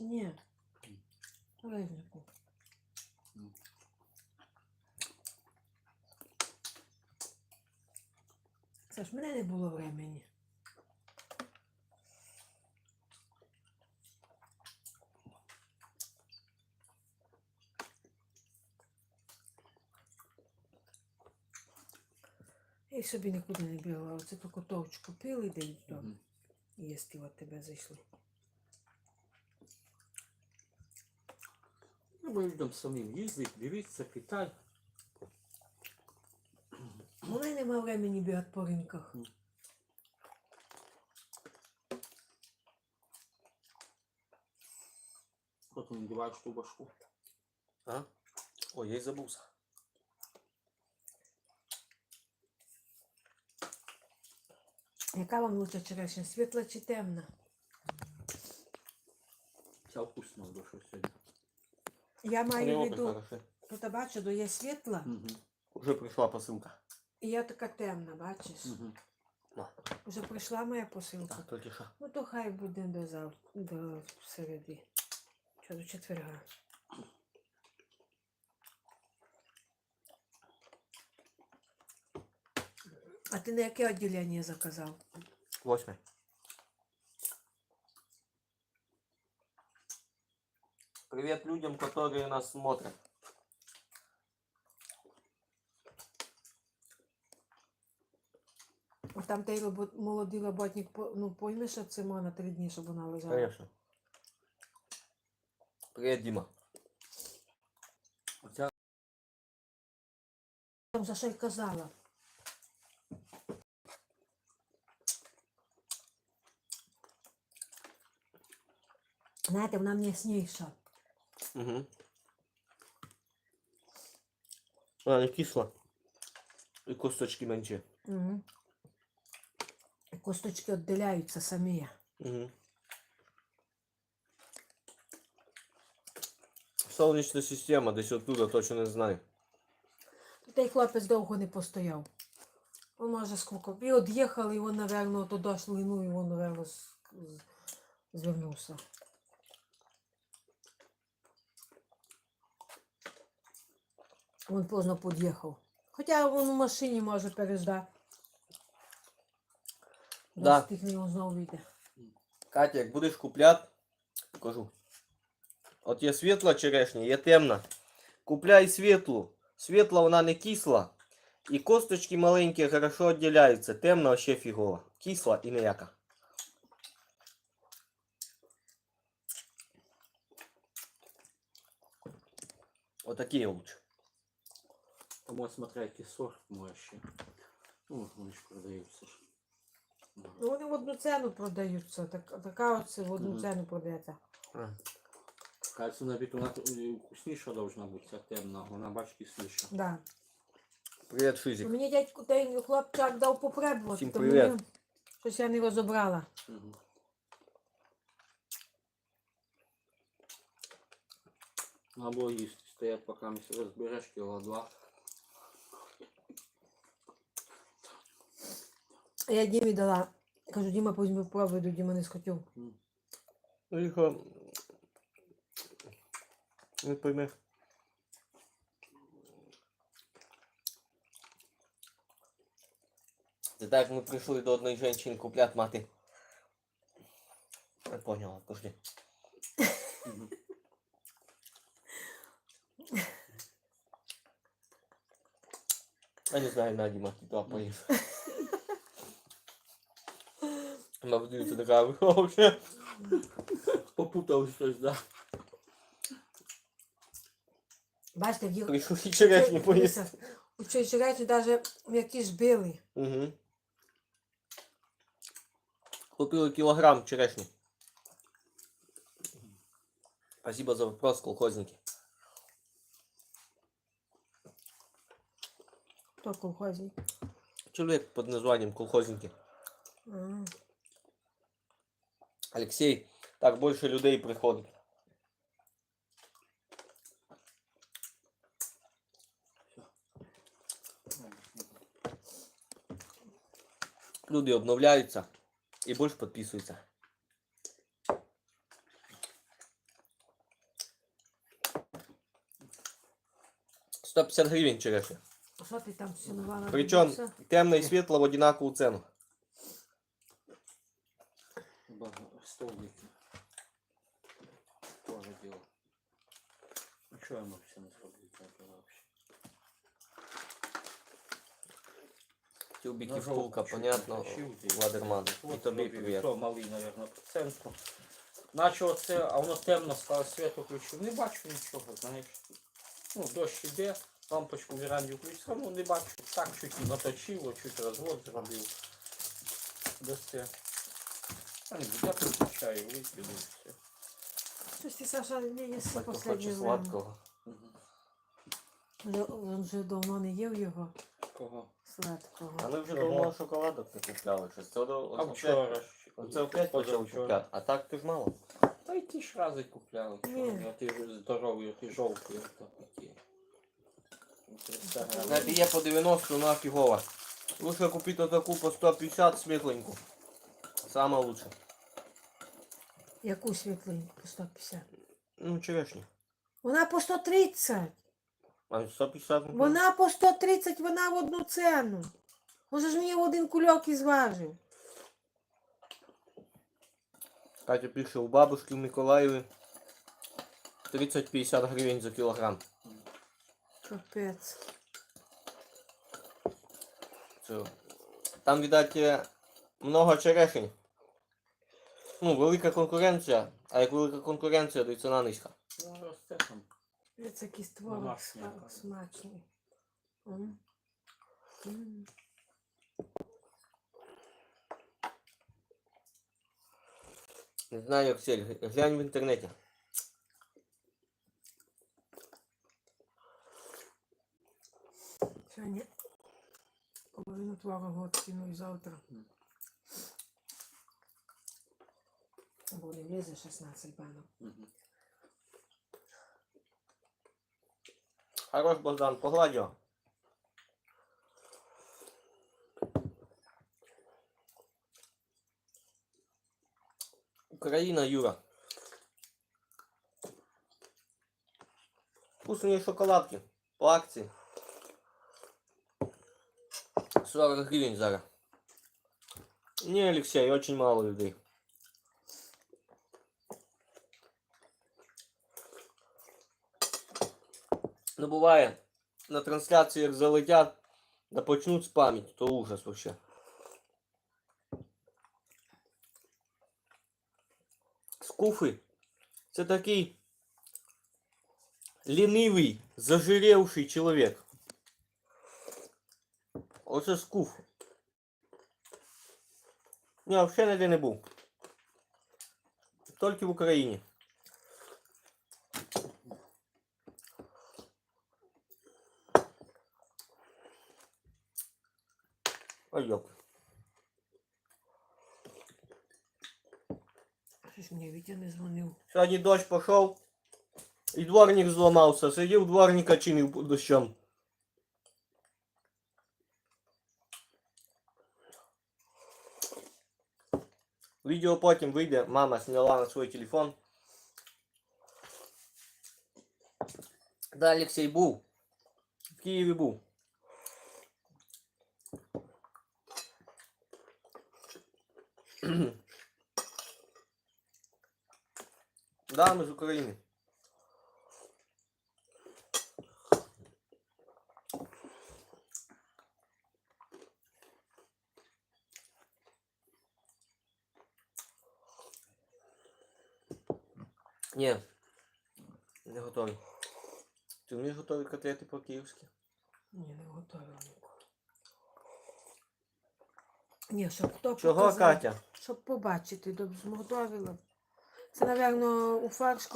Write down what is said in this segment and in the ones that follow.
Ні. Ризнику. М. Це ж мене не було времени. Я собі нікуди не бігла. Оце тільки товч купили і дають вдома. Мгм. Їсти от тебе зайшли. Ну, ми людям самим їздить, дивіться, Китай. У мене нема времени бігати по ринках. Що ти надіваєш ту башку? А? Ой, я й забувся. Яка вам лучше черешня? Світла чи темна? Ця вкусна щось сьогодні. Я маю в виду, тут бачу, до є світла, Угу. Уже прийшла посилка. і я така темна, бачиш? Угу. Вже прийшла моя посилка. так, тільки що. Ну то хай буде до зав... до середи. Що до четверга. А ти на яке відділення заказав? Восьме. Привет людям, которые нас смотрят. О, Там той робот... молодий роботник, по- ну пойми, що це мо на три дні, щоб вона лежала. Конечно. Привет, Дима. Оця Там за що й казала. Знаєте, вона м'ясніша. Угу. Вона не кисла. І косточки менші. Угу. Косточки відділяються самі. Угу. Сонячна система, десь оттуда, точно не знаю. Той хлопець довго не постояв. Он може скільки. І од'їхали, і він, напевно, туди шлину, і він, з- звернувся. Він поздно під'їхав. Хоча він у машині може переждати. Да. Встигне, він знову вийде. Катя, як будеш купляти, покажу. От є світла черешня, є темна. Купляй світлу. Світла вона не кисла. І косточки маленькі хорошо відділяються. Темна вообще фігова. Кисла і ніяка. Отакі лучше. Тому смотря який сорт може ще. Ну, вони ж продаються ж. Ну, вони в одну ціну продаються. Так, така оце в одну Мгм. ціну продається. Кажется, навіть вона е, вкусніша должна бути, ця темна, вона бач кисліша. Да. Привіт, Шизик. Мені дядько той хлопчак дав попробувати, Всім тому привіт. я щось я не розібрала. Угу. Або їсти стоять, поки ми розбереш кіло два. Я Дімі дала. Кажу, Діма, пусть ми попробуй, до Діма не схотів. Ну. Не пойме. Це так ми прийшли до одної жінки купляти мати. Не поняла, пошли. Я не знаю, Наді мати туди поїв. Мабуть, це така виховує. Попутав щось, да. Бачите, в їх... Прийшов і черешні поїсти. У цій черешні навіть м'які ж били. Угу. Купили килограмм черешни. Спасибо за вопрос, колхозники. Хто колхозник? Человек под названием колхозники. А, Алексей, так больше людей приходит, Люди обновляются и больше подписываются. Сто п'ятдесят гривень черешня. Що ти там цінувала? Причому темне і світло в однакову ціну. Багато. Столбики. Тоже дело. Ну что я мог все не зробити это вообще? Тюбики Ножовку втулка, чуть понятно. натащив, і Владерман. І от тобі привіт. То малий, наверное, по центру. Наче оце, а воно темно стало, світ включив. Не бачу нічого, знаєш. Ну, дощ іде, лампочку в веранді включив, одно не бачу. Так чуть наточило, чуть розвод зробив. Десь це. А не я і все. Щось ти, Саша, не їси то хоче сладкого. Мгм. Вже- Він вже давно не їв його Кого? сладкого. А ми вже Чого? давно шоколадок не купляли. Щось. Це, до- А оце- вчора ж. Оце опять почав позавчора. купляти. А так ти ж мало. Та й ті ж рази купляли. Ні. А ти ж здоровий, а ти жовтий, ото такі. Знаєте, є по 90 на фігова. Лучше купити таку по 150 світленьку. Саме лучше. Яку по 150? Ну, черешню. Вона по 130. А 150 ну, Вона по 130, вона в одну ціну. Може ж мені в один кульок і зважив. Катя пише, у бабушки в Миколаєві 30-50 гривень за кілограм. Капець. Це... Там, видать, е, много черешень. Ну, велика конкуренція, а як велика конкуренція, то й ціна низька. Ну, росте там. Це якийсь творог Домашній, смачний. М. М. Не знаю, як цель. Глянь в інтернеті. Сьогодні половину творогу откину і завтра. Мгм. Буде влізе 16 банок. Мгм. Хорош, Богдан, погладь його. Україна, Юра. Вкусные шоколадки. По акції. 40 гривень зараз. Не, Алексей, очень мало людей. Ну буває, на трансляції як залетять, да почнуть спамить, то ужас вообще. Скуфи це такий лінивий, зажиревший чоловік. Оце скуф. Я взагалі ніде не був. Тільки в Україні. Щось мені Вітя не дзвонив. Сьогодні дощ пішов, і дворник зламався. Сидів дворника чинив під дощом. Відео потім вийде, мама зняла на свій телефон. Да, Олексій був. В Києві був. Да, ми з України. Ні, не готовий. Ти вмієш готувати котлети по-київськи? Ні, не готовила ніколи. Ні, щоб хто Чого, показав, Катя? Щоб побачити, добре зготовила. Це, напевно, у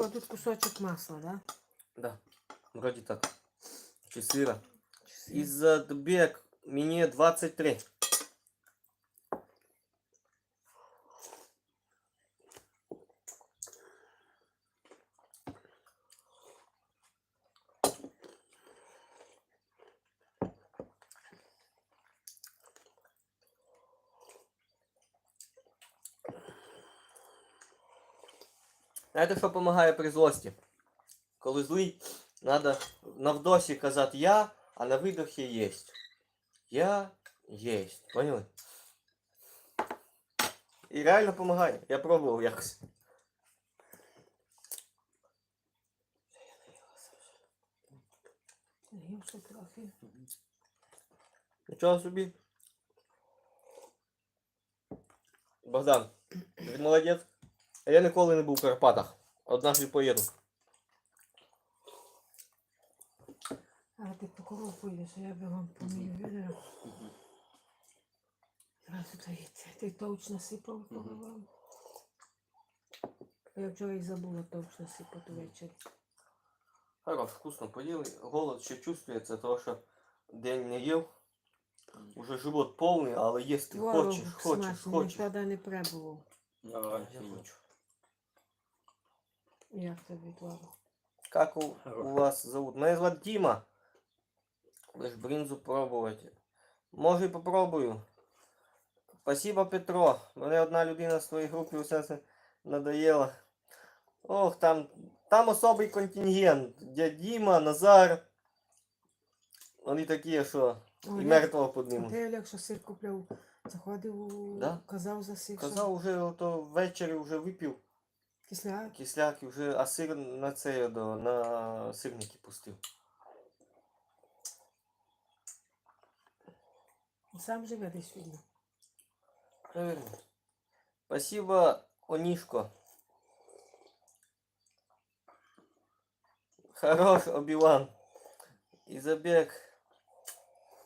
а тут кусочок масла, да? Да, вроде так. Чи сыра. Из-за Із мне мені 23. Знаєте, що допомагає при злості? Коли злий, Надо на вдохе казати я, а на видохе єсть. Я єсть. Поняли? І реально допомагає. Я пробував якось. Нічого собі. Богдан, ти молодець. А я ніколи не був в Карпатах. Однажды поїду. А ти по корову поїдеш, а я бігом помію відео. Зразу таїться. Ти точно сипав коровам. Я вчора і забула точно сипати ввечері. Хорош, вкусно поїли. Голод ще чувствується, тому що день не їв. Уже живот повний, але їсти хочеш, хочеш, смачний, хочеш. ніколи не пробував. Я хочу. Як тобі творог? Как у, у вас зовут? Мене звати Діма. Ви ж бринзу пробувати. Може і попробую. Спасибо, Петро. Мене одна людина з твоєї групи усе це надоела. Ох, там, там особий контингент. Дядь Діма, Назар. Вони такі, що і Олег, мертвого а піднімуть. ти Олег, що сир купляв, заходив, у- Да. казав за сир. Казав, уже ото ввечері вже випив Кисляк. кисляк і вже, а сир на це до, на сирники пустив. Сам живе десь видно. Правильно. Спасибо, Онишко. Хорош, Обиван. Изабек.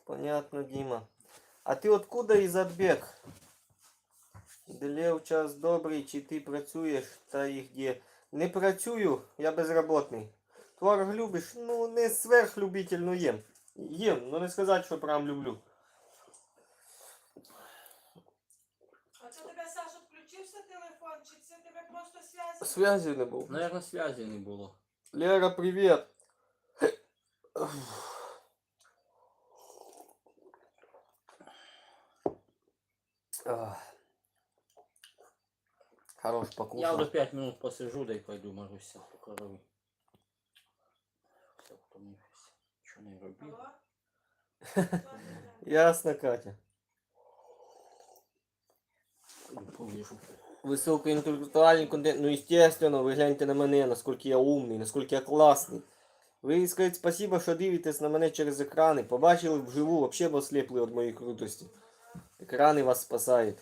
Понятно, Дима. А ти откуда Ізабек? Делев час добрий, чи ти працюєш, та і где? Не працюю, я безработний. Творог любиш? Ну, не сверхлюбительно їм. Їм, ну не сказати, що прям люблю. А це тебе, Саша, включився телефон, чи це тебе просто зв'язок? Связи не був. Наверное, связи не було. Лера, привет. Хорош Я покушал. вже 5 минут посижу, да й пойду Маруся по корові. Все, втомився. Що не робив? Ясно, Катя. Повіжу. Високоінтелектуальний контент. Ну, естественно, ви гляньте на мене, наскільки я умний, наскільки я класний. Ви скажіть спасибо, що дивитесь на мене через екрани. Побачили вживу, взагалі осліпли від моєї крутості. Екрани вас спасають.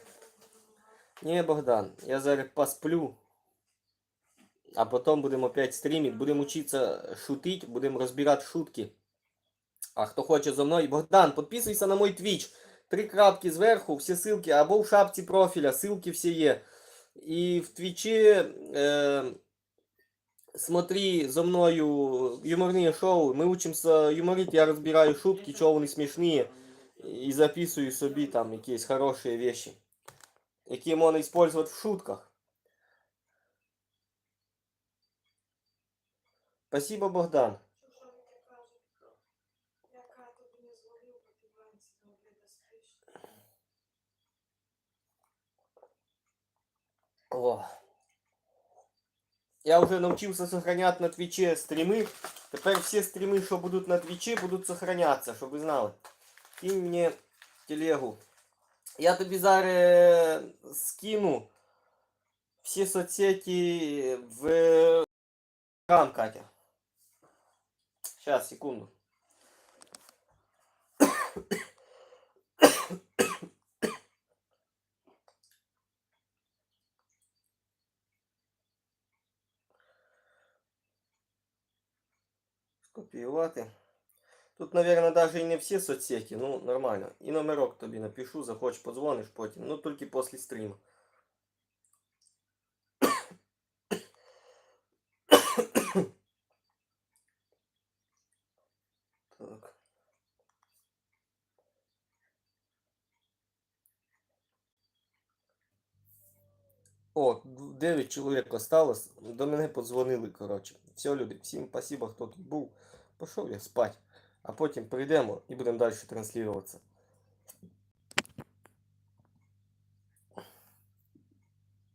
Ні, Богдан, я зараз посплю. А потом будем опять стримить, будем учиться шутить, будем разбирать шутки. А хто хоче зо мною, Богдан, підписуйся на мой Twitch. Три крапки зверху, всі ссылки, або в шапці профіля, ссылки всі є. І в Твічі е, смотри зо мною юморні шоу. Ми учимося юморити, я розбираю шутки, чого вони смішні. І записую собі там якісь хороші вещи, які можна використовувати в шутках. Спасибо, Богдан. О. Я вже навчився сохранять на Твічі стріми. Тепер всі стріми, що будуть на Твічі, будуть сохранятися, щоб ви знали. Кинь мені телегу. Я тобі зараз скину всі соцсети в Телеграм, Катя. Сейчас, секунду. Скопіювати. Тут, наверное, даже і не всі соцсети, ну нормально. І номерок тобі напишу, захочеш, подзвониш потім. Ну тільки після стріму. Так. О, 9 чоловік осталось. До мене подзвонили, коротше. Все, люди, всім спасибо, хто тут був. Пішов я спать. А потім прийдемо і будемо далі транслюватися.